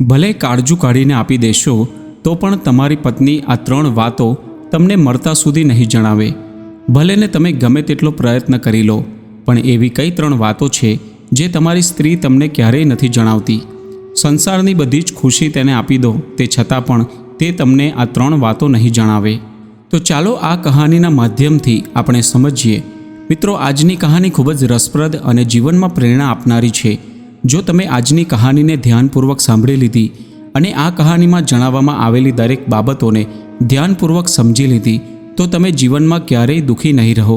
ભલે કાળજું કાઢીને આપી દેશો, તો પણ તમારી પત્ની આ ત્રણ વાતો તમને મળતા સુધી નહીં જણાવે. ભલે ને તમે ગમે તેટલો પ્રયત્ન કરી લો, પણ એવી કઈ ત્રણ વાતો છે જે તમારી સ્ત્રી તમને ક્યારેય નથી જણાવતી. સંસારની બધી જ ખુશી તેને આપી દો, તે છતાં પણ તે તમને આ ત્રણ વાતો નહીં જણાવે. તો ચાલો આ કહાનીના માધ્યમથી આપણે સમજીએ. મિત્રો, આજની કહાની ખૂબ જ રસપ્રદ અને જીવનમાં પ્રેરણા આપનારી છે. જો તમે આજની કહાનીને ધ્યાનપૂર્વક સાંભળી લીધી અને આ કહાનીમાં જણાવવામાં આવેલી દરેક બાબતોને ધ્યાનપૂર્વક સમજી લીધી, તો તમે જીવનમાં ક્યારેય દુઃખી નહીં રહો.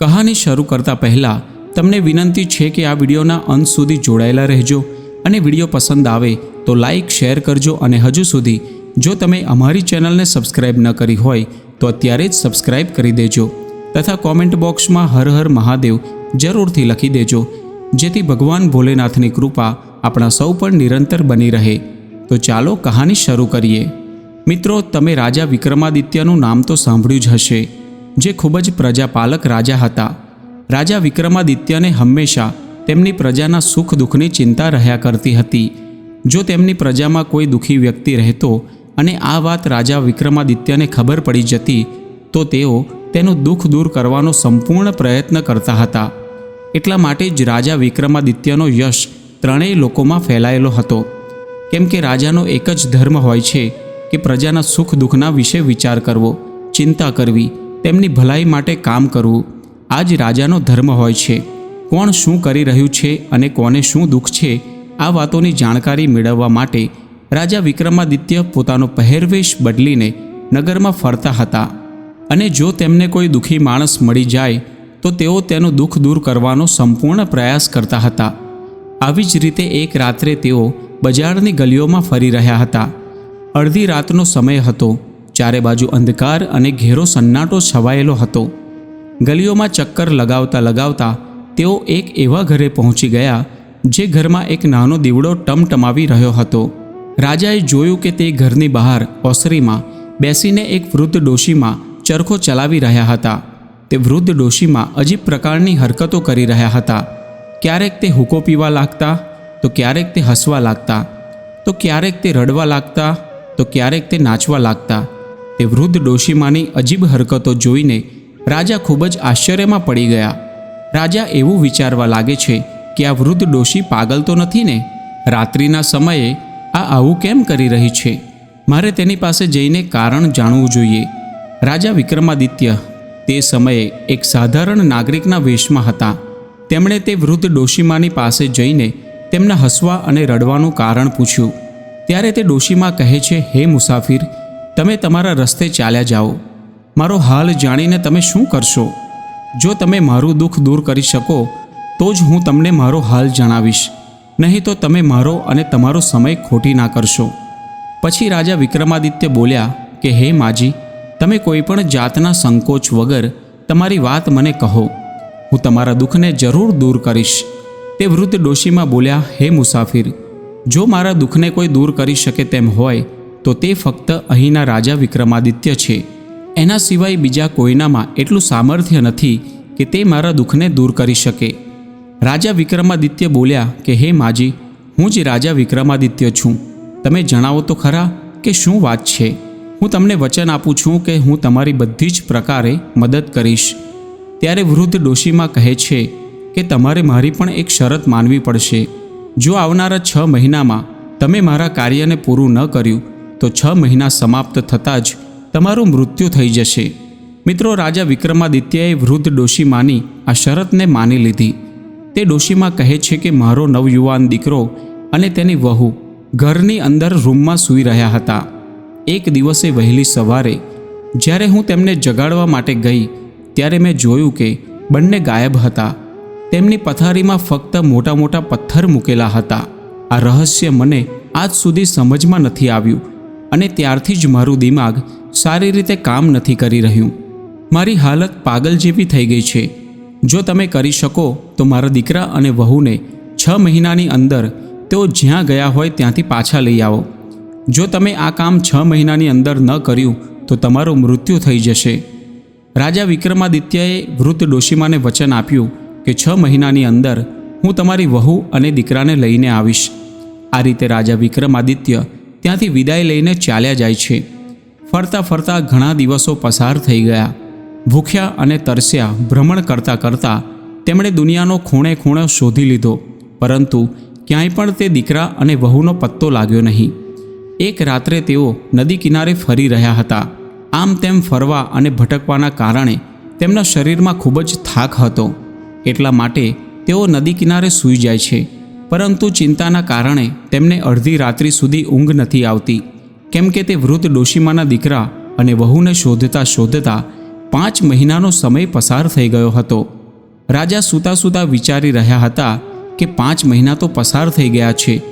કહાની શરૂ કરતા પહેલાં તમને વિનંતી છે કે આ વિડીયોના અંત સુધી જોડાયેલા રહેજો અને વીડિયો પસંદ આવે તો લાઈક, શેર કરજો અને હજુ સુધી જો તમે અમારી ચેનલને સબસ્ક્રાઇબ ન કરી હોય તો અત્યારે જ સબસ્ક્રાઇબ કરી દેજો તથા કોમેન્ટ બોક્સમાં હર હર મહાદેવ જરૂરથી લખી દેજો જેથી ભગવાન ભોલેનાથની કૃપા આપણા સૌ પર નિરંતર બની રહે. તો ચાલો કહાની શરૂ કરીએ. મિત્રો, તમે રાજા વિક્રમાદિત્યનું નામ તો સાંભળ્યું જ હશે, જે ખૂબ જ પ્રજાપાલક રાજા હતા. રાજા વિક્રમાદિત્યને હંમેશા તેમની પ્રજાના સુખ દુઃખની ચિંતા રહ્યા કરતી હતી. જો તેમની પ્રજામાં કોઈ દુઃખી વ્યક્તિ રહેતો અને આ વાત રાજા વિક્રમાદિત્યને ખબર પડી જતી, તો તેઓ તેનું દુઃખ દૂર કરવાનો સંપૂર્ણ પ્રયત્ન કરતા હતા. એટલા માટે જ રાજા વિક્રમાદિત્યનો યશ ત્રણેય લોકોમાં ફેલાયેલો હતો. કેમ કે રાજાનો એક જ ધર્મ હોય છે કે પ્રજાના સુખ દુઃખના વિશે વિચાર કરવો, ચિંતા કરવી, તેમની ભલાઈ માટે કામ કરવું. આ જ રાજાનો ધર્મ હોય છે. કોણ શું કરી રહ્યું છે અને કોને શું દુઃખ છે, આ વાતોની જાણકારી મેળવવા માટે રાજા વિક્રમાદિત્ય પોતાનો પહેરવેશ બદલીને નગરમાં ફરતા હતા. અને જો તેમને કોઈ દુઃખી માણસ મળી જાય તો તેઓ તેનું દુઃખ દૂર કરવાનો સંપૂર્ણ પ્રયાસ કરતા હતા. આવી જ રીતે એક રાત્રે તેઓ બજારની ગલીઓમાં ફરી રહ્યા હતા. અડધી રાતનો સમય હતો. ચારે બાજુ અંધકાર અને ઘેરો સન્નાટો છવાયેલો હતો. ગલીઓમાં ચક્કર લગાવતા લગાવતા તેઓ એક એવા ઘરે પહોંચી ગયા, જે ઘરમાં એક નાનો દીવડો ટમટમાવી રહ્યો હતો. રાજાએ જોયું કે તે ઘરની બહાર ઓસરીમાં બેસીને એક વૃદ્ધ ડોશીમાં ચરખો ચલાવી રહ્યા હતા. તે વૃદ્ધ ડોશીમાં અજીબ પ્રકારની હરકતો કરી રહ્યા હતા. ક્યારેક તે હુકો પીવા લાગતા, તો ક્યારેક તે હસવા લાગતા, તો ક્યારેક તે રડવા લાગતા, તો ક્યારેક તે નાચવા લાગતા. તે વૃદ્ધ ડોશીમાની અજીબ હરકતો જોઈને રાજા ખૂબ જ આશ્ચર્યમાં પડી ગયા. રાજા એવું વિચારવા લાગે છે કે આ વૃદ્ધ ડોશી પાગલ તો નથી ને? રાત્રિના સમયે આ આવું કેમ કરી રહી છે? મારે તેની પાસે જઈને કારણ જાણવું જોઈએ. રાજા વિક્રમાદિત્ય તે સમયે એક સાધારણ નાગરિકના વેશમાં હતા. તેમણે તે વૃદ્ધ ડોશીમાની પાસે જઈને તેમના હસવા અને રડવાનું કારણ પૂછ્યું. ત્યારે તે ડોશીમા કહે છે, હે મુસાફિર, તમે તમારા રસ્તે ચાલ્યા જાઓ. મારો હાલ જાણીને તમે શું કરશો? જો તમે મારું દુઃખ દૂર કરી શકો, તો જ હું તમને મારો હાલ જણાવીશ. નહીં તો તમે મારો અને તમારો સમય ખોટી ના કરશો. પછી રાજા વિક્રમાદિત્ય બોલ્યા કે, હે માજી તમે કોઈ પણ જાતના સંકોચ વગર તમારી વાત મને કહો. હું તમારા દુઃખને જરૂર દૂર કરીશ. તે વૃદ્ધ ડોશીમાં બોલ્યા, હે મુસાફિર, જો મારા દુઃખને કોઈ દૂર કરી શકે તેમ હોય, તો તે ફક્ત અહીંના રાજા વિક્રમાદિત્ય છે. એના સિવાય બીજા કોઈનામાં એટલું સામર્થ્ય નથી કે તે મારા દુઃખને દૂર કરી શકે. રાજા વિક્રમાદિત્ય બોલ્યા, કે હે માજી, હું જ રાજા વિક્રમાદિત્ય છું. તમે જણાવો તો ખરા કે શું વાત છે? હું તમને વચન આપું છું કે હું તમારી બધી જ પ્રકારે મદદ કરીશ. ત્યારે વૃદ્ધ ડોશીમાં કહે છે કે તમારે મારી પણ એક શરત માનવી પડશે. જો આવનારા છ મહિનામાં તમે મારા કાર્યને પૂરું ન કર્યું, તો છ મહિના સમાપ્ત થતાં જ તમારું મૃત્યુ થઈ જશે. મિત્રો, રાજા વિક્રમાદિત્યએ વૃદ્ધ ડોશીમાની આ શરતને માની લીધી. તે ડોશીમાં કહે છે કે મારો નવયુવાન દીકરો અને તેની વહુ ઘરની અંદર રૂમમાં સૂઈ રહ્યા હતા. એક દિવસે વહેલી સવારે, જ્યારે હું તેમને જગાડવા માટે ગઈ, ત્યારે મેં જોયું કે બંને ગાયબ હતા. તેમની પથારીમાં ફક્ત મોટા મોટા પથ્થર મૂકેલા હતા. આ રહસ્ય મને આજ સુધી સમજમાં નથી આવ્યું અને ત્યારથી જ મારું દિમાગ સારી રીતે કામ નથી કરી રહ્યું. મારી હાલત પાગલ જેવી થઈ ગઈ છે. જો તમે કરી શકો તો મારા દીકરા અને વહુને છ મહિનાની અંદર તેઓ જ્યાં ગયા હોય ત્યાંથી પાછા લઈ આવો. જો તમે આ કામ છ મહિનાની અંદર ન કર્યું, તો તમારું મૃત્યુ થઈ જશે. રાજા વિક્રમાદિત્યએ વૃદ્ધ ડોશીમાને વચન આપ્યું કે છ મહિનાની અંદર હું તમારી વહુ અને દીકરાને લઈને આવીશ. આ રીતે રાજા વિક્રમાદિત્ય ત્યાંથી વિદાય લઈને ચાલ્યા જાય છે. ફરતા ફરતા ઘણા દિવસો પસાર થઈ ગયા. ભૂખ્યા અને તરસ્યા ભ્રમણ કરતાં કરતાં તેમણે દુનિયાનો ખૂણે ખૂણો શોધી લીધો, પરંતુ ક્યાંય પણ તે દીકરા અને વહુનો પત્તો લાગ્યો નહીં. એક રાત્રે તેઓ નદી કિનારે ફરી રહ્યા હતા. આમ તેમ ફરવા અને ભટકવાના કારણે તેમના શરીરમાં ખૂબ જ થાક હતો. એટલા માટે તેઓ નદી કિનારે સૂઈ જાય છે. પરંતુ ચિંતાના કારણે તેમને અડધી રાત્રિ સુધી ઊંઘ નથી આવતી. કેમ કે તે વૃદ્ધ ડોશીમાના દીકરા અને વહુને શોધતા શોધતા પાંચ મહિનાનો સમય પસાર થઈ ગયો હતો. રાજા સૂતા સૂતા વિચારી રહ્યા હતા કે પાંચ મહિના તો પસાર થઈ ગયા છે.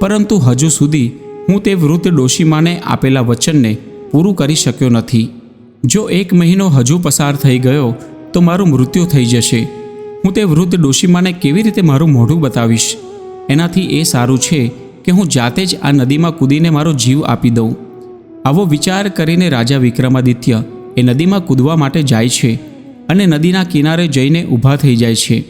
પરંતુ હજુ સુધી હું તે વૃદ્ધ ડોશીમાને આપેલા વચનને પૂરું કરી શક્યો નથી. જો એક મહિનો હજુ પસાર થઈ ગયો, તો મારું મૃત્યુ થઈ જશે. હું તે વૃદ્ધ ડોશીમાને કેવી રીતે મારું મોઢું બતાવીશ? એનાથી એ સારું છે કે હું જાતે જ આ નદીમાં કૂદીને મારો જીવ આપી દઉં. આવો વિચાર કરીને રાજા વિક્રમાદિત્ય એ નદીમાં કૂદવા માટે જાય છે અને નદીના કિનારે જઈને ઊભા થઈ જાય છે.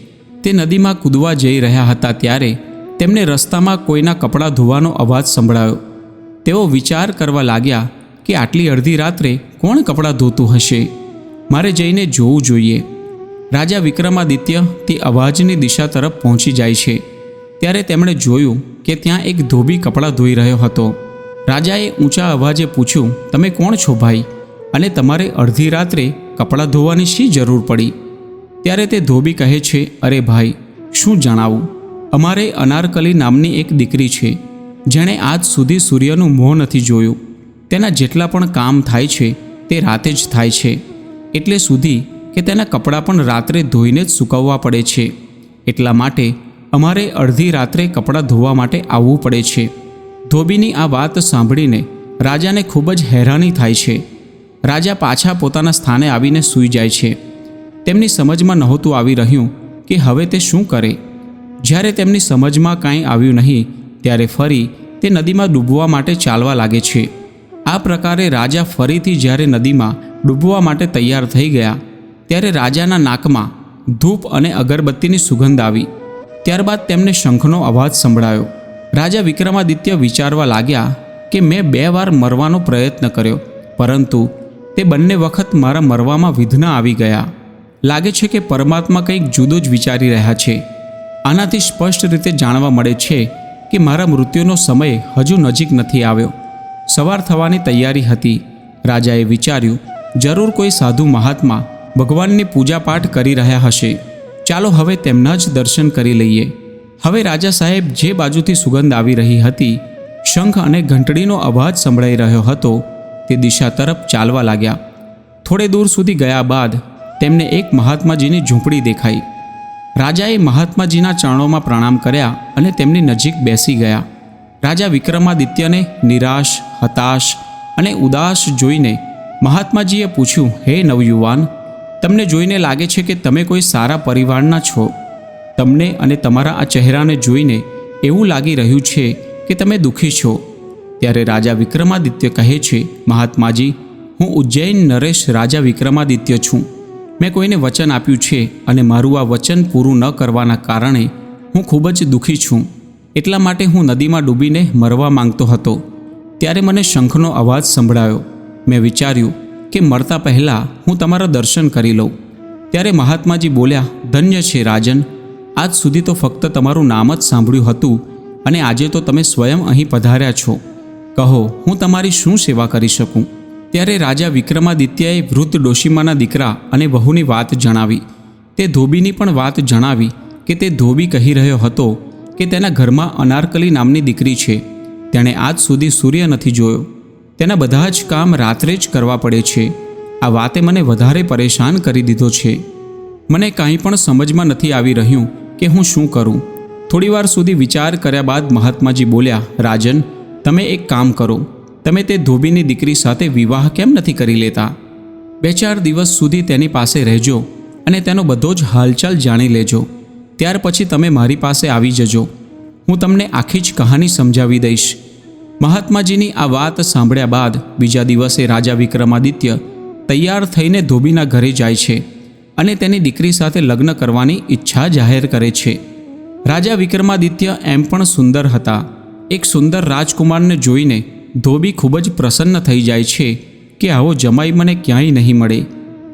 તે નદીમાં કૂદવા જઈ રહ્યા હતા ત્યારે તેમને રસ્તામાં કોઈના કપડાં ધોવાનો અવાજ સંભળાયો. તેઓ વિચાર કરવા લાગ્યા કે આટલી અડધી રાત્રે કોણ કપડાં ધોતું હશે? મારે જઈને જોવું જોઈએ. રાજા વિક્રમાદિત્ય તે અવાજની દિશા તરફ પહોંચી જાય છે. ત્યારે તેમણે જોયું કે ત્યાં એક ધોબી કપડાં ધોઈ રહ્યો હતો. રાજાએ ઊંચા અવાજે પૂછ્યું, તમે કોણ છો ભાઈ? અને તમારે અડધી રાત્રે કપડાં ધોવાની શી જરૂર પડી? ત્યારે તે ધોબી કહે છે, અરે ભાઈ, શું જણાવું? અમારે અનારકલી નામની એક દીકરી છે, જેણે આજ સુધી સૂર્યનું મોં નથી જોયું. તેના જેટલા પણ કામ થાય છે, તે રાતે જ થાય છે. એટલે સુધી કે તેના કપડાં પણ રાત્રે ધોઈને જ સૂકવવા પડે છે. એટલા માટે અમારે અડધી રાત્રે કપડાં ધોવા માટે આવવું પડે છે. ધોબીની આ વાત સાંભળીને રાજાને ખૂબ જ હેરાની થાય છે. રાજા પાછા પોતાના સ્થાને આવીને સૂઈ જાય છે. તેમની સમજમાં નહોતું આવી રહ્યું કે હવે તે શું કરે. જ્યારે તેમની સમજમાં કાંઈ આવ્યું નહીં, ત્યારે ફરી તે નદીમાં ડૂબવા માટે ચાલવા લાગે છે. આ પ્રકારે રાજા ફરીથી જ્યારે નદીમાં ડૂબવા માટે તૈયાર થઈ ગયા, ત્યારે રાજાના નાકમાં ધૂપ અને અગરબત્તીની સુગંધ આવી. ત્યારબાદ તેમને શંખનો અવાજ સંભળાયો. રાજા વિક્રમાદિત્ય વિચારવા લાગ્યા કે મેં બે વાર મરવાનો પ્રયત્ન કર્યો, પરંતુ તે બંને વખત મારા મરવામાં વિઘ્ન આવી ગયા. લાગે છે કે પરમાત્મા કંઈક જુદું જ વિચારી રહ્યા છે. આનાથી સ્પષ્ટ રીતે જાણવા મળે છે કે મારા મૃત્યુનો સમય હજુ નજીક નથી આવ્યો. સવાર થવાની તૈયારી હતી. રાજાએ વિચાર્યું, જરૂર કોઈ સાધુ મહાત્મા ભગવાનની પૂજાપાઠ કરી રહ્યા હશે. ચાલો હવે તેમના જ દર્શન કરી લઈએ. હવે રાજા સાહેબ જે બાજુથી સુગંધ આવી રહી હતી, શંખ અને ઘંટડીનો અવાજ સંભળાઈ રહ્યો હતો, તે દિશા તરફ ચાલવા લાગ્યા. થોડે દૂર સુધી ગયા બાદ તેમને એક મહાત્માજીની ઝૂંપડી દેખાઈ. રાજાએ મહાત્માજીના ચરણોમાં પ્રણામ કર્યા અને તેમની નજીક બેસી ગયા. રાજા વિક્રમાદિત્યને નિરાશ, હતાશ અને ઉદાસ જોઈને મહાત્માજીએ પૂછ્યું, હે નવયુવાન, તમને જોઈને લાગે છે કે તમે કોઈ સારા પરિવારના છો? તમને અને તમારા આ ચહેરાને જોઈને એવું લાગી રહ્યું છે કે તમે દુઃખી છો. ત્યારે રાજા વિક્રમાદિત્ય કહે છે, મહાત્માજી, હું ઉજ્જૈન નરેશ રાજા વિક્રમાદિત્ય છું. મેં કોઈને વચન આપ્યું છે અને મારું આ વચન પૂરું ન કરવાના કારણે હું ખૂબ જ દુઃખી છું. એટલા માટે હું નદીમાં ડૂબીને મરવા માંગતો હતો. ત્યારે મને શંખનો અવાજ સંભળાયો. મેં વિચાર્યું કે મરતા પહેલાં હું તમારા દર્શન કરી લઉં. ત્યારે મહાત્માજી બોલ્યા, ધન્ય છે રાજન. આજ સુધી તો ફક્ત તમારું નામ જ સાંભળ્યું હતું અને આજે તો તમે સ્વયં અહીં પધાર્યા છો. કહો, હું તમારી શું સેવા કરી શકું? ત્યારે રાજા વિક્રમાદિત્યએ વૃદ્ધ ડોશીમાના દીકરા અને વહુની વાત જણાવી. તે ધોબીની પણ વાત જણાવી કે તે ધોબી કહી રહ્યો હતો કે તેના ઘરમાં અનારકલી નામની દીકરી છે. તેણે આજ સુધી સૂર્ય નથી જોયો. તેના બધા જ કામ રાત્રે જ કરવા પડે છે. આ વાતે મને વધારે પરેશાન કરી દીધો છે. મને કાંઈ પણ સમજમાં નથી આવી રહ્યું કે હું શું કરું. થોડીવાર સુધી વિચાર કર્યા બાદ મહાત્માજી બોલ્યા, રાજન, તમે એક કામ કરો. તમે તે ધોબીની દીકરી સાથે વિવાહ કેમ નથી કરી લેતા? બે ચાર દિવસ સુધી તેની પાસે રહેજો અને તેનો બધો જ હાલચાલ જાણી લેજો. ત્યાર પછી તમે મારી પાસે આવી જજો. હું તમને આખી જ કહાની સમજાવી દઈશ. મહાત્માજીની આ વાત સાંભળ્યા બાદ બીજા દિવસે રાજા વિક્રમાદિત્ય તૈયાર થઈને ધોબીના ઘરે જાય છે અને તેની દીકરી સાથે લગ્ન કરવાની ઈચ્છા જાહેર કરે છે. રાજા વિક્રમાદિત્ય એમ પણ સુંદર હતા. એક સુંદર રાજકુમારને જોઈને ધોબી ખૂબ જ પ્રસન્ન થઈ જાય છે કે આવો જમાઈ મને ક્યાંય નહીં મળે.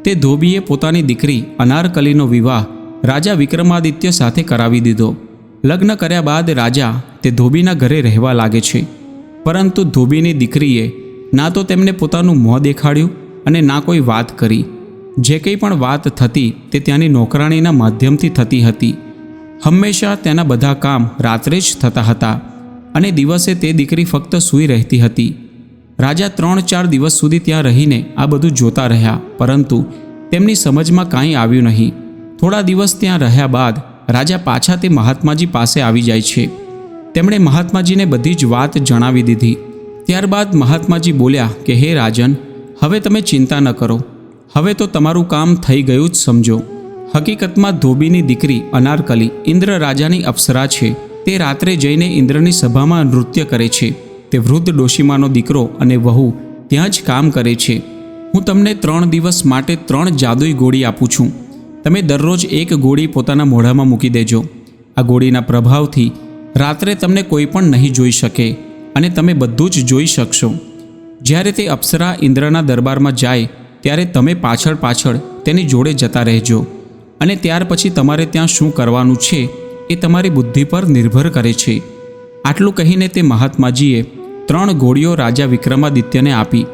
તે ધોબીએ પોતાની દીકરી અનારકલીનો વિવાહ રાજા વિક્રમાદિત્ય સાથે કરાવી દીધો. લગ્ન કર્યા બાદ રાજા તે ધોબીના ઘરે રહેવા લાગે છે. પરંતુ ધોબીની દીકરીએ ના તો તેમને પોતાનું મોં દેખાડ્યું અને ના કોઈ વાત કરી. જે કંઈ પણ વાત થતી તે ત્યાંની નોકરાણીના માધ્યમથી થતી હતી. હંમેશા તેના બધા કામ રાત્રે જ થતા હતા. અને દિવસે તે દીકરી ફક્ત સૂઈ રહેતી હતી. રાજા ત્રણ ચાર દિવસ સુધી ત્યાં રહીને આ બધું જોતા રહ્યા, પરંતુ તેમની સમજમાં કાંઈ આવ્યું નહીં. થોડા દિવસ ત્યાં રહ્યા બાદ રાજા પાછા તે મહાત્માજી પાસે આવી જાય છે. તેમણે મહાત્માજીને બધી જ વાત જણાવી દીધી. ત્યારબાદ મહાત્માજી બોલ્યા કે, હે રાજન, હવે તમે ચિંતા ન કરો. હવે તો તમારું કામ થઈ ગયું જ સમજો. હકીકતમાં ધોબીની દીકરી અનારકલી ઇન્દ્ર રાજાની અપ્સરા છે. તે રાત્રે જઈને ઇન્દ્રની સભામાં નૃત્ય કરે છે. તે વૃદ્ધ ડોશીમાનો દીકરો અને વહુ ત્યાં જ કામ કરે છે. હું તમને ત્રણ દિવસ માટે ત્રણ જાદુઈ ગોળી આપું છું. તમે દરરોજ એક ગોળી પોતાના મોઢામાં મૂકી દેજો. આ ગોળીના પ્રભાવથી રાત્રે તમને કોઈ પણ નહીં જોઈ શકે અને તમે બધું જ જોઈ શકશો. જ્યારે તે અપ્સરા ઇન્દ્રના દરબારમાં જાય, ત્યારે તમે પાછળ પાછળ તેની જોડે જતા રહેજો. અને ત્યાર પછી તમારે ત્યાં શું કરવાનું છે એ તમારી બુદ્ધિ પર નિર્ભર કરે છે. આટલું કહીને તે મહાત્માજીએ ત્રણ ગોળીઓ રાજા વિક્રમાદિત્યને આપી.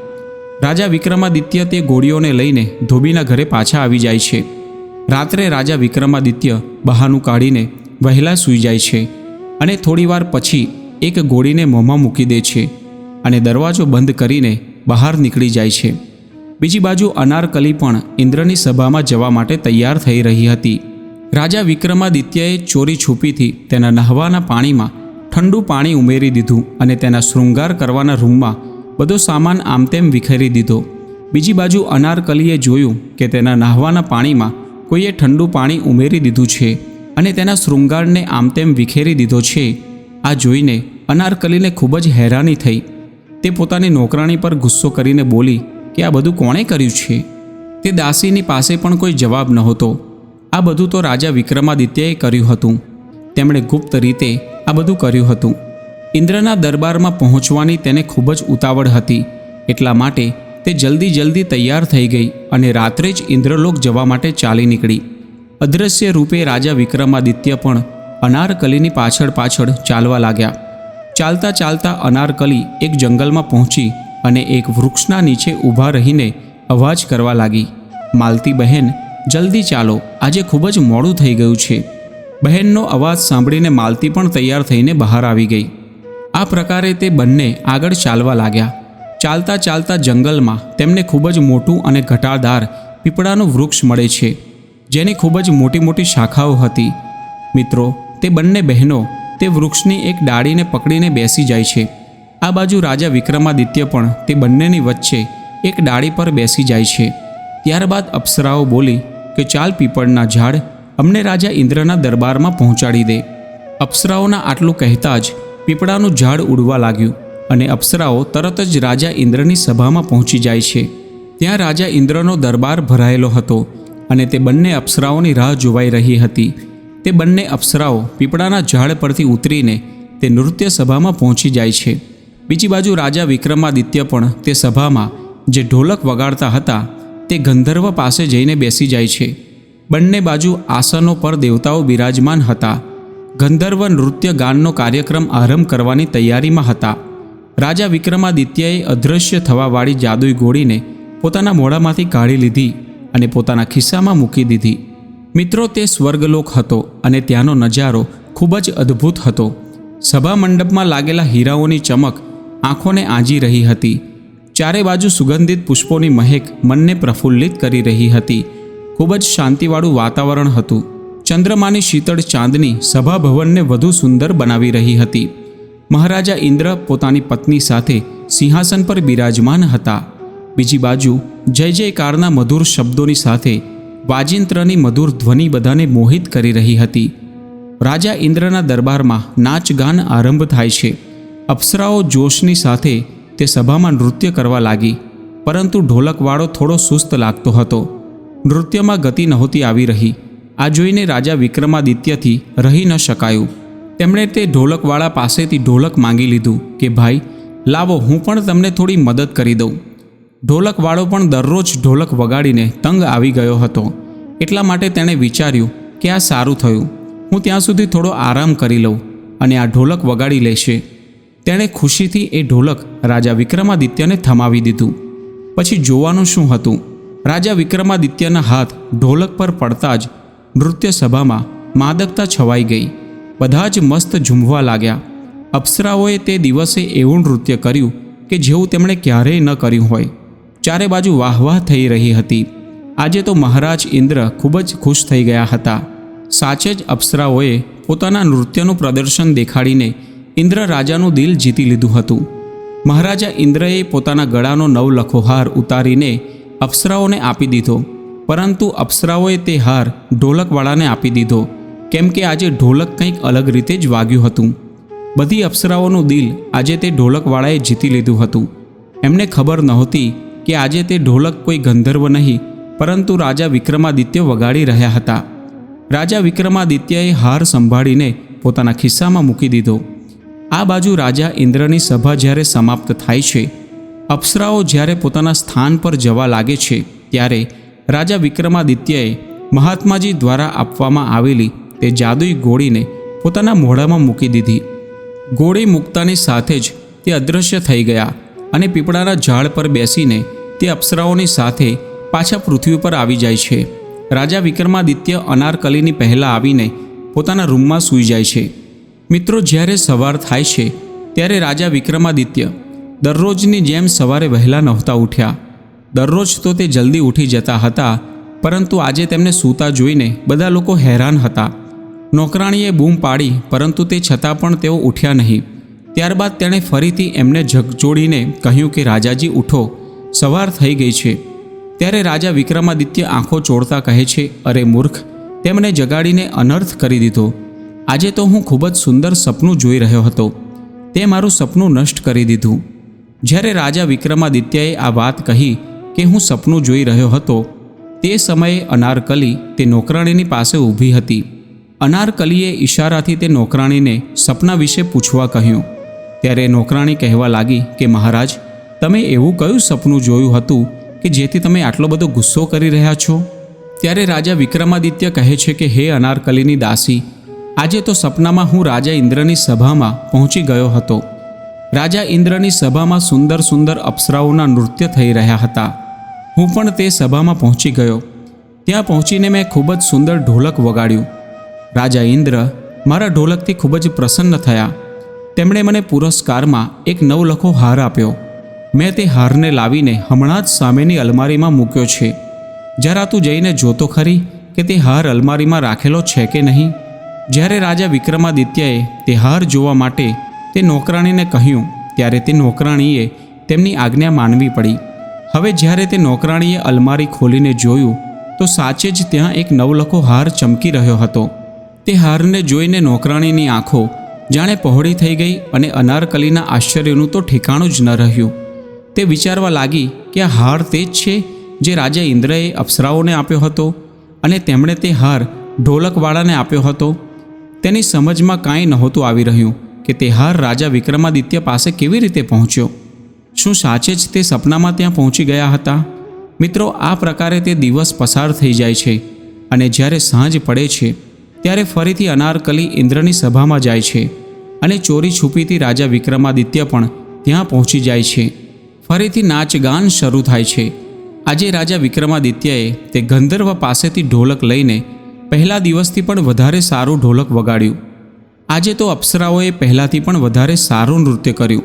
રાજા વિક્રમાદિત્ય તે ગોળીઓને લઈને ધોબીના ઘરે પાછા આવી જાય છે. રાત્રે રાજા વિક્રમાદિત્ય બહાનું કાઢીને વહેલા સૂઈ જાય છે અને થોડીવાર પછી એક ગોળીને મોંમાં મૂકી દે છે અને દરવાજો બંધ કરીને બહાર નીકળી જાય છે. બીજી બાજુ અનારકલી પણ ઇન્દ્રની સભામાં જવા માટે તૈયાર થઈ રહી હતી. રાજા વિક્રમાદિત્યએ ચોરી છુપીથી તેના નહવાના પાણીમાં ઠંડુ પાણી ઉમેરી દીધું અને તેના શૃંગાર કરવાના રૂમમાં બધો સામાન આમતેમ વિખેરી દીધો. બીજી બાજુ અનારકલીએ જોયું કે તેના નહાવાના પાણીમાં કોઈએ ઠંડુ પાણી ઉમેરી દીધું છે અને તેના શૃંગારને આમતેમ વિખેરી દીધો છે. આ જોઈને અનારકલીને ખૂબ જ હેરાની થઈ. તે પોતાની નોકરાણી પર ગુસ્સો કરીને બોલી કે આ બધું કોણે કર્યું છે? તે દાસીની પાસે પણ કોઈ જવાબ નહોતો. આ બધું તો રાજા વિક્રમાદિત્યએ કર્યું હતું. તેમણે ગુપ્ત રીતે આ બધું કર્યું હતું. ઇન્દ્રના દરબારમાં પહોંચવાની તેને ખૂબ જ ઉતાવળ હતી. એટલા માટે તે જલ્દી જલ્દી તૈયાર થઈ ગઈ અને રાત્રે જ ઇન્દ્રલોક જવા માટે ચાલી નીકળી. અદૃશ્ય રૂપે રાજા વિક્રમાદિત્ય પણ અનારકલીની પાછળ પાછળ ચાલવા લાગ્યા. ચાલતા ચાલતા અનારકલી એક જંગલમાં પહોંચી અને એક વૃક્ષના નીચે ઊભા રહીને અવાજ કરવા લાગી. માલતી બહેન, જલ્દી ચાલો. આજે ખૂબ જ મોડું થઈ ગયું છે. બહેનનો અવાજ સાંભળીને માલતી પણ તૈયાર થઈને બહાર આવી ગઈ. આ પ્રકારે તે બંને આગળ ચાલવા લાગ્યા. ચાલતા ચાલતા જંગલમાં તેમને ખૂબ જ મોટું અને ઘટાદાર પીપળાનું વૃક્ષ મળે છે, જેની ખૂબ જ મોટી મોટી શાખાઓ હતી. મિત્રો, તે બંને બહેનો તે વૃક્ષની એક ડાળીને પકડીને બેસી જાય છે. આ બાજુ રાજા વિક્રમાદિત્ય પણ તે બંનેની વચ્ચે એક ડાળી પર બેસી જાય છે. ત્યારબાદ અપ્સરાઓ બોલી કે ચાલ પીપળના ઝાડ અમને રાજા ઇન્દ્રના દરબારમાં પહોંચાડી દે. અપ્સરાઓના આટલું કહેતા જ પીપળાનું ઝાડ ઉડવા લાગ્યું અને અપ્સરાઓ તરત જ રાજા ઇન્દ્રની સભામાં પહોંચી જાય છે. ત્યાં રાજા ઇન્દ્રનો દરબાર ભરાયેલો હતો અને તે બંને અપ્સરાઓની રાહ જોવાઈ રહી હતી. તે બંને અપ્સરાઓ પીપળાના ઝાડ પરથી ઉતરીને તે નૃત્ય સભામાં પહોંચી જાય છે. બીજી બાજુ રાજા વિક્રમાદિત્ય પણ તે સભામાં જે ઢોલક વગાડતા હતા તે ગંધર્વ પાસે જઈને બેસી જાય છે. બંને બાજુ આસનો પર દેવતાઓ બિરાજમાન હતા. ગંધર્વ નૃત્ય ગાનનો કાર્યક્રમ આરંભ કરવાની તૈયારીમાં હતા. રાજા વિક્રમાદિત્યએ અદૃશ્ય થવાવાળી જાદુઈ ગોળીને પોતાના મોઢામાંથી કાઢી લીધી અને પોતાના ખિસ્સામાં મૂકી દીધી. મિત્રો, તે સ્વર્ગલોક હતો અને ત્યાંનો નજારો ખૂબ જ અદ્ભુત હતો. સભા મંડપમાં લાગેલા હીરાઓની ચમક આંખોને આંજી રહી હતી. ચારે બાજુ સુગંધિત પુષ્પોની મહેક મનને પ્રફુલ્લિત કરી રહી હતી. ખૂબ જ શાંતિવાળું વાતાવરણ હતું. ચંદ્રમાની શીતળ ચાંદની સભાભવનને વધુ સુંદર બનાવી રહી હતી. મહારાજા ઇન્દ્ર પોતાની પત્ની સાથે સિંહાસન પર બિરાજમાન હતા. બીજી બાજુ જય જયકારના મધુર શબ્દોની સાથે વાજિંત્રની મધુર ધ્વનિ બધાને મોહિત કરી રહી હતી. રાજા ઇન્દ્રના દરબારમાં નાચગાન આરંભ થાય છે. અપ્સરાઓ જોશની સાથે તે સભામાં નૃત્ય કરવા લાગી, પરંતુ ઢોલકવાળો થોડો સુસ્ત લાગતો હતો. નૃત્યમાં ગતિ નહોતી આવી રહી. આ જોઈને રાજા વિક્રમાદિત્યથી રહી ન શકાયું. તેમણે તે ઢોલકવાળા પાસેથી ઢોલક માંગી લીધું કે, ભાઈ, લાવો, હું પણ તમને થોડી મદદ કરી દઉં. ઢોલકવાળો પણ દરરોજ ઢોલક વગાડીને તંગ આવી ગયો હતો. એટલા માટે તેણે વિચાર્યું કે આ સારું થયું. હું ત્યાં સુધી થોડો આરામ કરી લઉં અને આ ઢોલક વગાડી લેશે. તેણે ખુશીથી એ ઢોલક રાજા વિક્રમાદિત્યને થમાવી દીધું. પછી જોવાનું શું હતું? રાજા વિક્રમાદિત્યના હાથ ઢોલક પર પડતા જ નૃત્ય સભામાં માદકતા છવાઈ ગઈ. બધા જ મસ્ત ઝૂમવા લાગ્યા. અપ્સરાઓએ તે દિવસે એવું નૃત્ય કર્યું કે જેવું તેમણે ક્યારેય ન કર્યું હોય. ચારે બાજુ વાહ વાહ થઈ રહી હતી. આજે તો મહારાજ ઇન્દ્ર ખૂબ જ ખુશ થઈ ગયા હતા. સાચે જ અપ્સરાઓએ પોતાના નૃત્યનું પ્રદર્શન દેખાડીને ઇન્દ્ર રાજાનું દિલ જીતી લીધું હતું. મહારાજા ઇન્દ્રએ પોતાના ગળાનો નવલખો હાર ઉતારીને અપ્સરાઓને આપી દીધો. પરંતુ અપ્સરાઓએ તે હાર ઢોલકવાળાને આપી દીધો, કેમ કે આજે ઢોલક કંઈક અલગ રીતે જ વાગ્યું હતું. બધી અપ્સરાઓનું દિલ આજે તે ઢોલકવાળાએ જીતી લીધું હતું. એમને ખબર નહોતી કે આજે તે ઢોલક કોઈ ગંધર્વ નહીં, પરંતુ રાજા વિક્રમાદિત્ય વગાડી રહ્યા હતા. રાજા વિક્રમાદિત્યએ હાર સંભાળીને પોતાના ખિસ્સામાં મૂકી દીધો. આ બાજુ રાજા ઇન્દ્રની સભા જ્યારે સમાપ્ત થાય છે, અપ્સરાઓ જ્યારે પોતાના સ્થાન પર જવા લાગે છે, ત્યારે રાજા વિક્રમાદિત્યએ મહાત્માજી દ્વારા આપવામાં આવેલી તે જાદુઈ ગોળીને પોતાના મોઢામાં મૂકી દીધી. ગોળી મૂકતાની સાથે જ તે અદૃશ્ય થઈ ગયા અને પીપળાના ઝાડ પર બેસીને તે અપ્સરાઓની સાથે પાછા પૃથ્વી પર આવી જાય છે. રાજા વિક્રમાદિત્ય અનારકલીની પહેલાં આવીને પોતાના રૂમમાં સૂઈ જાય છે. મિત્રો, જ્યારે સવાર થાય છે, ત્યારે રાજા વિક્રમાદિત્ય દરરોજની જેમ સવારે વહેલા નહોતા ઉઠ્યા. દરરોજ તો તે જલ્દી ઉઠી જતા હતા, પરંતુ આજે તેમને સૂતા જોઈને બધા લોકો હેરાન હતા. નોકરાણીએ બૂમ પાડી, પરંતુ તે છતાં પણ તેઓ ઉઠ્યા નહીં. ત્યારબાદ તેણે ફરીથી એમને ઝકઝોડીને કહ્યું કે, રાજાજી, ઉઠો. સવાર થઈ ગઈ છે. ત્યારે રાજા વિક્રમાદિત્ય આંખો ચોળતા કહે છે, અરે મૂર્ખ, તેમણે જગાડીને અનર્થ કરી દીધો. આજે તો હું ખૂબ જ સુંદર સપનું જોઈ રહ્યો હતો. તે મારું સપનું નષ્ટ કરી દીધું. જ્યારે રાજા વિક્રમાદિત્યએ આ વાત કહી કે હું સપનું જોઈ રહ્યો હતો, તે સમયે અનારકલી તે નોકરાણીની પાસે ઊભી હતી. અનારકલીએ ઈશારાથી તે નોકરાણીને સપના વિશે પૂછવા કહ્યું. ત્યારે નોકરાણી કહેવા લાગી કે, મહારાજ, તમે એવું કયું સપનું જોયું હતું કે જેથી તમે આટલો બધો ગુસ્સો કરી રહ્યા છો? ત્યારે રાજા વિક્રમાદિત્ય કહે છે કે, હે અનારકલીની દાસી આજે તો સપનામાં હું રાજા ઇન્દ્રની સભામાં પહોંચી ગયો હતો. રાજા ઇન્દ્રની સભામાં સુંદર સુંદર અપ્સરાઓના નૃત્ય થઈ રહ્યા હતા. હું પણ તે સભામાં પહોંચી ગયો. ત્યાં પહોંચીને મેં ખૂબ જ સુંદર ઢોલક વગાડ્યું. રાજા ઇન્દ્ર મારા ઢોલકથી ખૂબ જ પ્રસન્ન થયા. તેમણે મને પુરસ્કારમાં એક નવલખો હાર આપ્યો. મેં તે હારને લાવીને હમણાં જ સામેની અલમારીમાં મૂક્યો છે. જરા તું જઈને જોતો ખરી કે તે હાર અલમારીમાં રાખેલો છે કે નહીં? જ્યારે રાજા વિક્રમાદિત્યએ તે હાર જોવા માટે તે નોકરાણીને કહ્યું, ત્યારે તે નોકરાણીએ તેમની આજ્ઞા માનવી પડી. હવે જ્યારે તે નોકરાણીએ અલમારી ખોલીને જોયું, તો સાચે જ ત્યાં એક નવલખો હાર ચમકી રહ્યો હતો. તે હારને જોઈને નોકરાણીની આંખો જાણે પહોળી થઈ ગઈ અને અનારકલીના આશ્ચર્યનું તો ઠેકાણું જ ન રહ્યું. તે વિચારવા લાગી કે આ હાર તે જ છે જે રાજા ઇન્દ્રએ અપ્સરાઓને આપ્યો હતો અને તેમણે તે હાર ઢોલકવાળાને આપ્યો હતો. તેની સમજમાં કાંઈ નહોતું આવી રહ્યું કે તે હાર રાજા વિક્રમાદિત્ય પાસે કેવી રીતે પહોંચ્યો? શું સાચે જ તે સપનામાં ત્યાં પહોંચી ગયા હતા? મિત્રો, આ પ્રકારે તે દિવસ પસાર થઈ જાય છે અને જ્યારે સાંજ પડે છે, ત્યારે ફરીથી અનારકલી ઇન્દ્રની સભામાં જાય છે અને ચોરી છુપીથી રાજા વિક્રમાદિત્ય પણ ત્યાં પહોંચી જાય છે. ફરીથી નાચગાન શરૂ થાય છે. આજે રાજા વિક્રમાદિત્યએ તે ગંધર્વ પાસેથી ઢોલક લઈને પહેલા દિવસથી પણ વધારે સારું ઢોલક વગાડ્યું. આજે તો અપ્સરાઓએ પહેલાંથી પણ વધારે સારું નૃત્ય કર્યું.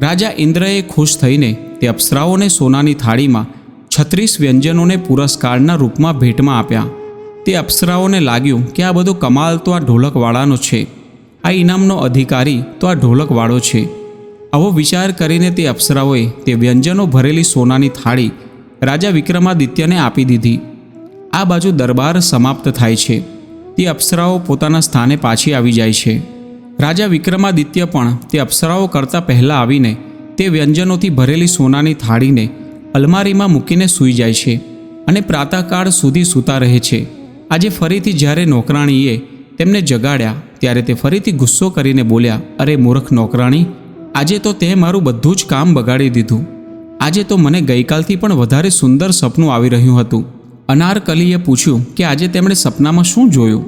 રાજા ઇન્દ્રએ ખુશ થઈને તે અપ્સરાઓને સોનાની થાળીમાં છત્રીસ વ્યંજનોને પુરસ્કારના રૂપમાં ભેટમાં આપ્યા. તે અપ્સરાઓને લાગ્યું કે આ બધો કમાલ તો આ ઢોલકવાળાનો છે. આ ઇનામનો અધિકારી તો આ ઢોલકવાળો છે. આવો વિચાર કરીને તે અપ્સરાઓએ તે વ્યંજનો ભરેલી સોનાની થાળી રાજા વિક્રમાદિત્યને આપી દીધી. આ બાજુ દરબાર સમાપ્ત થાય છે. તે અપ્સરાઓ પોતાના સ્થાને પાછી આવી જાય છે. રાજા વિક્રમાદિત્ય પણ તે અપ્સરાઓ કરતાં પહેલાં આવીને તે વ્યંજનોથી ભરેલી સોનાની થાળીને અલમારીમાં મૂકીને સૂઈ જાય છે અને પ્રાતઃકાળ સુધી સૂતા રહે છે. આજે ફરીથી જ્યારે નોકરાણીએ તેમને જગાડ્યા, ત્યારે તે ફરીથી ગુસ્સો કરીને બોલ્યા, અરે મૂર્ખ નોકરાણી, આજે તો તે મારું બધું જ કામ બગાડી દીધું. આજે તો મને ગઈકાલથી પણ વધારે સુંદર સપનું આવી રહ્યું હતું. અનારકલીએ પૂછ્યું કે આજે તેમણે સપનામાં શું જોયું?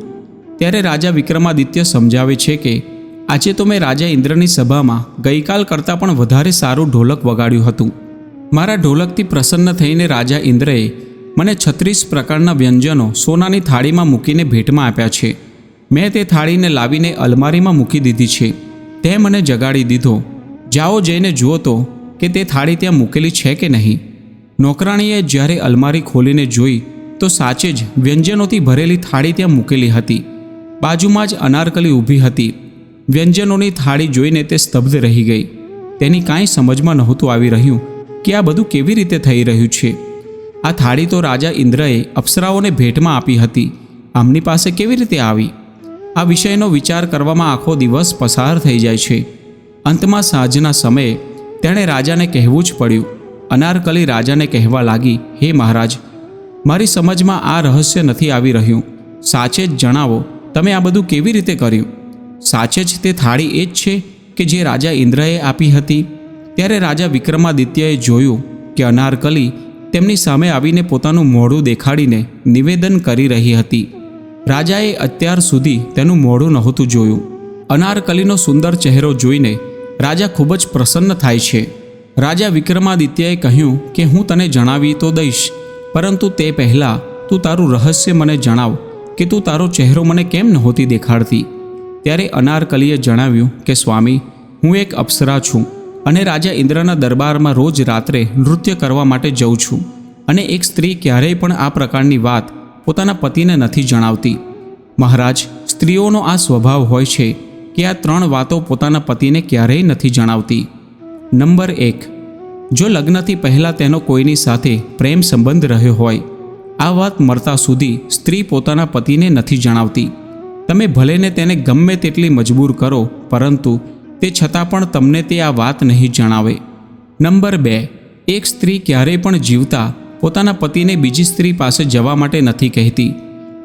ત્યારે રાજા વિક્રમાદિત્ય સમજાવે છે કે, આજે તો મેં રાજા ઇન્દ્રની સભામાં ગઈકાલ કરતાં પણ વધારે સારું ઢોલક વગાડ્યું હતું. મારા ઢોલકથી પ્રસન્ન થઈને રાજા ઇન્દ્રએ મને છત્રીસ પ્રકારના વ્યંજનો સોનાની થાળીમાં મૂકીને ભેટમાં આપ્યા છે. મેં તે થાળીને લાવીને અલમારીમાં મૂકી દીધી છે. તે મને જગાડી દીધો. જાઓ જઈને જુઓ તો કે તે થાળી ત્યાં મૂકેલી છે કે નહીં. નોકરાણીએ જ્યારે અલમારી ખોલીને જોઈ તો સાચે જ વ્યંજનોથી ભરેલી થાળી ત્યાં મૂકેલી હતી. બાજુમાં જ અનારકલી ઊભી હતી. વ્યંજનોની થાળી જોઈને તે સ્તબ્ધ રહી ગઈ. તેની કાંઈ સમજમાં નહોતું આવી રહ્યું કે આ બધું કેવી રીતે થઈ રહ્યું છે. આ થાળી તો રાજા ઇન્દ્રએ અપ્સરાઓને ભેટમાં આપી હતી. આમની પાસે કેવી રીતે આવી? આ વિષયનો વિચાર કરવામાં આખો દિવસ પસાર થઈ જાય છે. અંતમાં સાંજના સમયે તેણે રાજાને કહેવું જ પડ્યું. અનારકલી રાજાને કહેવા લાગી, હે મહારાજ મારી સમજમાં આ રહસ્ય નથી આવી રહ્યું. સાચે જ જણાવો, તમે આ બધું કેવી રીતે કર્યું? સાચે જ તે થાળી એ જ છે કે જે રાજા ઇન્દ્રએ આપી હતી? ત્યારે રાજા વિક્રમાદિત્યએ જોયું કે અનારકલી તેમની સામે આવીને પોતાનું મોઢું દેખાડીને નિવેદન કરી રહી હતી. રાજાએ અત્યાર સુધી તેનું મોઢું નહોતું જોયું. અનારકલીનો સુંદર ચહેરો જોઈને રાજા ખૂબ જ પ્રસન્ન થાય છે. રાજા વિક્રમાદિત્યએ કહ્યું કે હું તને જણાવી તો દઈશ. પરંતુ તે પહેલાં તું તારું રહસ્ય મને જણાવ કે તું તારો ચહેરો મને કેમ નહોતી દેખાડતી? ત્યારે અનારકલીએ જણાવ્યું કે, સ્વામી, હું એક અપ્સરા છું અને રાજા ઇન્દ્રના દરબારમાં રોજ રાત્રે નૃત્ય કરવા માટે જઉં છું અને એક સ્ત્રી ક્યારેય પણ આ પ્રકારની વાત પોતાના પતિને નથી જણાવતી. મહારાજ, સ્ત્રીઓનો આ સ્વભાવ હોય છે કે આ ત્રણ વાતો પોતાના પતિને ક્યારેય નથી જણાવતી. નંબર એક જો લગ્નથી પહેલાં તેનો કોઈની સાથે પ્રેમ સંબંધ રહ્યો હોય, આ વાત મરતા સુધી સ્ત્રી પોતાના પતિને નથી જણાવતી. તમે ભલેને તેને ગમે તેટલી મજબૂર કરો, પરંતુ તે છતાં પણ તમને તે આ વાત નહીં જણાવે. નંબર બે, એક સ્ત્રી ક્યારેય પણ જીવતા પોતાના પતિને બીજી સ્ત્રી પાસે જવા માટે નથી કહેતી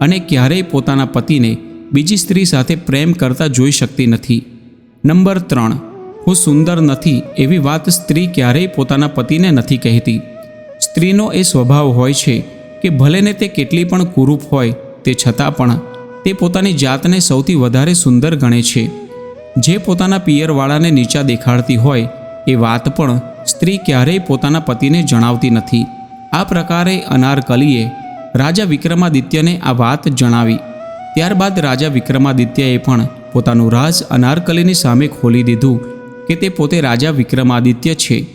અને ક્યારેય પોતાના પતિને બીજી સ્ત્રી સાથે પ્રેમ કરતા જોઈ શકતી નથી. નંબર ત્રણ હું સુંદર નથી એવી વાત સ્ત્રી ક્યારેય પોતાના પતિને નથી કહેતી. સ્ત્રીનો એ સ્વભાવ હોય છે કે ભલેને તે કેટલી પણ કુરૂપ હોય, તે છતાં પણ તે પોતાની જાતને સૌથી વધારે સુંદર ગણે છે. જે પોતાના પિયરવાળાને નીચા દેખાડતી હોય, એ વાત પણ સ્ત્રી ક્યારેય પોતાના પતિને જણાવતી નથી. આ પ્રકારે અનારકલીએ રાજા વિક્રમાદિત્યને આ વાત જણાવી. ત્યારબાદ રાજા વિક્રમાદિત્યએ પણ પોતાનું રાજ અનારકલીની સામે ખોલી દીધું કે તે પોતે રાજા વિક્રમાદિત્ય છે.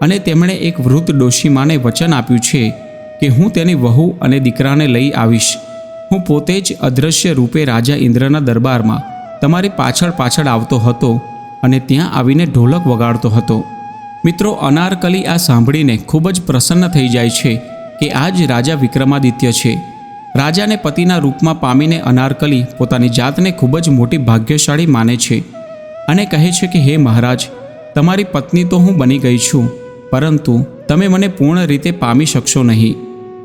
અને તેમણે એક વૃદ્ધ ડોશીમાને વચન આપ્યું છે કે હું તેની વહુ અને દીકરાને લઈ આવીશ. હું પોતે જ અદૃશ્ય રૂપે રાજા ઇન્દ્રના દરબારમાં તમારી પાછળ પાછળ આવતો હતો અને ત્યાં આવીને ઢોલક વગાડતો હતો. મિત્રો, અનારકલી આ સાંભળીને ખૂબ જ પ્રસન્ન થઈ જાય છે કે આ જ રાજા વિક્રમાદિત્ય છે. રાજાને પતિના રૂપમાં પામીને અનારકલી પોતાની જાતને ખૂબ જ મોટી ભાગ્યશાળી માને છે. અને કહે છે કે, હે મહારાજ, તમારી પત્ની તો હું બની ગઈ છું, પરંતુ તમે મને પૂર્ણ રીતે પામી શકશો નહીં.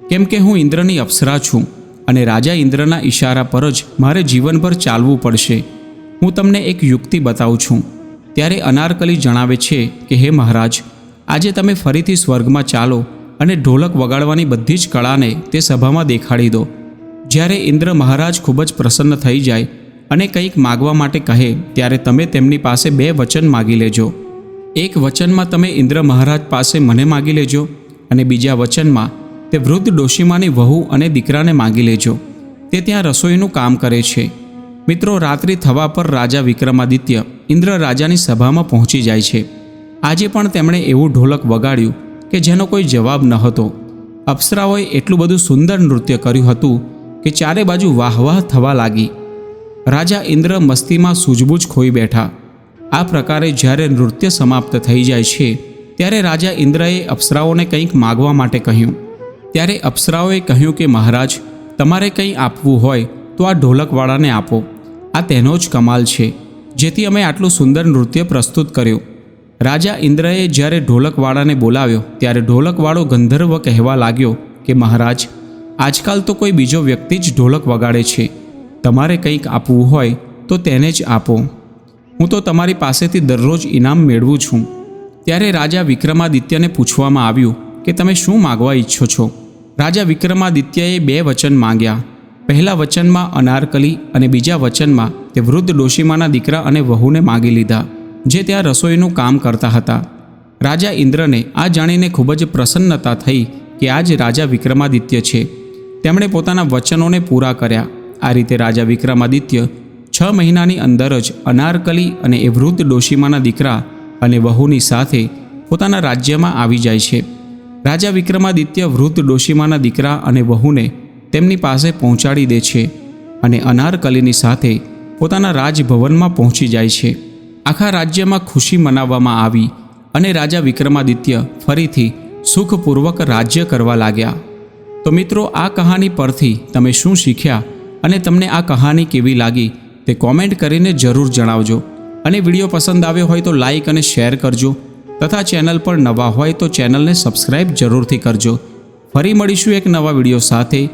કેમ કે હું ઇન્દ્રની અપ્સરા છું અને રાજા ઇન્દ્રના ઈશારા પર જ મારે જીવનભર ચાલવું પડશે. હું તમને એક યુક્તિ બતાવું છું. ત્યારે અનારકલી જણાવે છે કે, હે મહારાજ, આજે તમે ફરીથી સ્વર્ગમાં ચાલો અને ઢોલક વગાડવાની બધી જ કળાને તે સભામાં દેખાડી દો. જ્યારે ઇન્દ્ર મહારાજ ખૂબ જ પ્રસન્ન થઈ જાય અને કંઈક માગવા માટે કહે, ત્યારે તમે તેમની પાસે બે વચન માગી લેજો. એક વચનમાં તમે ઇન્દ્ર મહારાજ પાસે મને માગી લેજો અને બીજા વચનમાં તે વૃદ્ધ ડોશીમાની વહુ અને દીકરાને માગી લેજો. તે ત્યાં રસોઈનું કામ કરે છે. મિત્રો, રાત્રિ થવા પર રાજા વિક્રમાદિત્ય ઇન્દ્ર રાજાની સભામાં પહોંચી જાય છે. આજે પણ તેમણે એવું ઢોલક વગાડ્યું કે જેનો કોઈ જવાબ ન હતો. અપ્સરાઓએ એટલું બધું સુંદર નૃત્ય કર્યું હતું કે ચારે બાજુ વાહ વાહ થવા લાગી. રાજા ઇન્દ્ર મસ્તીમાં સૂઝબૂઝ ખોઈ બેઠા. આ પ્રકારે જ્યારે નૃત્ય સમાપ્ત થઈ જાય છે, ત્યારે રાજા ઇન્દ્રએ અપ્સરાઓને કંઈક માગવા માટે કહ્યું. ત્યારે અપ્સરાઓએ કહ્યું કે, મહારાજ, તમારે કંઈ આપવું હોય તો આ ઢોલકવાળાને આપો. આ તેનો જ કમાલ છે, જેથી અમે આટલું સુંદર નૃત્ય પ્રસ્તુત કર્યું. રાજા ઇન્દ્રએ જ્યારે ઢોલકવાળાને બોલાવ્યો, ત્યારે ઢોલકવાળો ગંધર્વ કહેવા લાગ્યો કે, મહારાજ, આજકાલ તો કોઈ બીજો વ્યક્તિ જ ઢોલક વગાડે છે. તમારે કંઈક આપવું હોય તો તેને જ આપો. હું તો તમારી પાસેથી દરરોજ ઇનામ મેળવું છું. ત્યારે રાજા વિક્રમાદિત્યને પૂછવામાં આવ્યું કે તમે શું માગવા ઈચ્છો છો? રાજા વિક્રમાદિત્યએ બે વચન માંગ્યા. પહેલા વચનમાં અનારકલી અને બીજા વચનમાં તે વૃદ્ધ ડોશીમાના દીકરા અને વહુને માગી લીધા, જે ત્યાં રસોઈનું કામ કરતા હતા. રાજા ઇન્દ્રને આ જાણીને ખૂબ જ પ્રસન્નતા થઈ કે આ જ રાજા વિક્રમાદિત્ય છે. તેમણે પોતાના વચનોને પૂરા કર્યા. આ રીતે રાજા વિક્રમાદિત્ય છ મહિનાની અંદર જ અનારકલી અને એ વૃદ્ધ ડોશીમાના દીકરા અને વહુની સાથે પોતાના રાજ્યમાં આવી જાય છે. રાજા વિક્રમાદિત્ય વૃદ્ધ ડોશીમાના દીકરા અને વહુને તેમની પાસે પહોંચાડી દે છે અને અનારકલીની સાથે પોતાના રાજભવનમાં પહોંચી જાય છે. આખા રાજ્યમાં ખુશી મનાવવામાં આવી અને રાજા વિક્રમાદિત્ય ફરીથી સુખપૂર્વક રાજ્ય કરવા લાગ્યા. તો મિત્રો, આ કહાની પરથી તમે શું શીખ્યા? અને તમને આ કહાની કેવી લાગી તે કોમેન્ટ કરીને જરૂર જણાવજો. અને વીડિયો પસંદ આવ્યો હોય તો લાઈક અને શેર કરજો. તથા ચેનલ પર નવા હોય તો ચેનલને સબસ્ક્રાઇબ જરૂરથી કરજો. ફરી મળીશું એક નવા વીડિયો સાથે.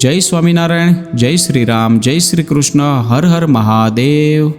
જય સ્વામિનારાયણ, જય શ્રી રામ, જય શ્રી કૃષ્ણ, હર હર મહાદેવ.